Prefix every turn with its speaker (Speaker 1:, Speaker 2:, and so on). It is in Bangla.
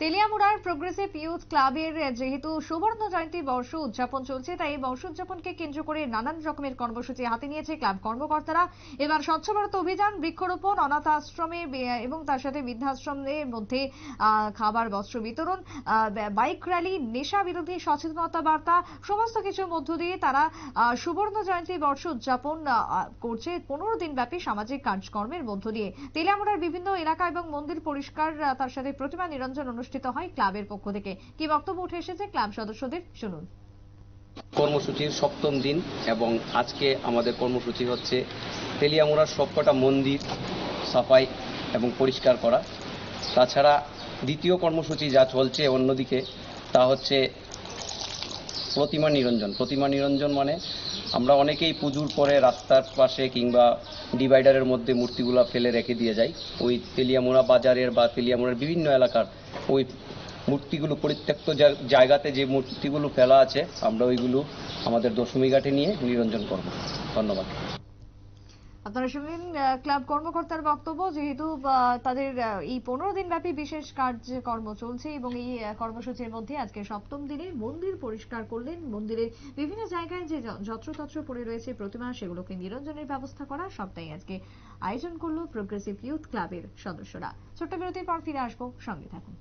Speaker 1: তেলিয়ামুড়ার প্রোগ্রেসিভ ইউথ ক্লাবের যেহেতু সুবর্ণ জয়ন্তী বর্ষ উদযাপন চলছে, তাই এই বর্ষ উদযাপনকে কেন্দ্র করে নানান রকমের কর্মসূচি হাতে নিয়েছে ক্লাব কর্মকর্তারা। এবার স্বচ্ছ ভারত অভিযান, বৃক্ষরোপণ অনাথ আশ্রমে এবং তার সাথে বৃদ্ধাশ্রমের মধ্যে খাবার, বস্ত্র বিতরণ বাইক র্যালি, নেশা বিরোধী সচেতনতা বার্তা, সমস্ত কিছুর মধ্য দিয়ে তারা সুবর্ণ জয়ন্তী বর্ষ উদযাপন করছে পনেরো দিন ব্যাপী সামাজিক কাজকর্মের মধ্য দিয়ে। তেলিয়ামুড়ার বিভিন্ন এলাকা এবং মন্দির পরিষ্কার তার সাথে প্রতিমা নিরঞ্জন অনুষ্ঠিত হয় ক্লাবের পক্ষ থেকে। কি বক্তব্য উঠে এসেছে? ক্লাব সদস্যদের, শুনুন।
Speaker 2: কর্মসূচির সপ্তম দিন এবং আজকে আমাদের কর্মসূচি হচ্ছে তেলিয়ামুড়ার সবকটা মন্দির সাফাই এবং পরিষ্কার করা। তাছাড়া দ্বিতীয় কর্মসূচি যা চলছে অন্যদিকে তা হচ্ছে প্রতিমা নিরঞ্জন। প্রতিমা নিরঞ্জন মানে আমরা অনেকেই পুজোর পরে রাস্তার পাশে কিংবা ডিভাইডারের মধ্যে মূর্তিগুলা ফেলে রেখে দিয়ে যাই। ওই তেলিয়ামোড়া বাজারের বা তেলিয়ামোড়ার বিভিন্ন এলাকার ওই মূর্তিগুলো পরিত্যক্ত জায়গাতে যে মূর্তিগুলো ফেলা আছে, আমরা ওইগুলো আমাদের দশমী ঘাটে নিয়ে নিরঞ্জন করব। ধন্যবাদ।
Speaker 1: আপনারা শুনলেন ক্লাব কর্মকর্তার বক্তব্য, যেহেতু তাদের এই পনেরো দিন ব্যাপী বিশেষ কার্যকর্ম চলছে এবং এই কর্মসূচির মধ্যে আজকে সপ্তম দিনে মন্দির পরিষ্কার করলেন। মন্দিরের বিভিন্ন জায়গায় যে যত্রতত্র পড়ে রয়েছে প্রতিমা, সেগুলোকে নিরঞ্জনের ব্যবস্থা করা সবটাই আজকে আয়োজন করল প্রোগ্রেসিভ ইউথ ক্লাবের সদস্যরা। ছোট্ট বিরতির পর ফিরে আসব, সঙ্গে থাকুন।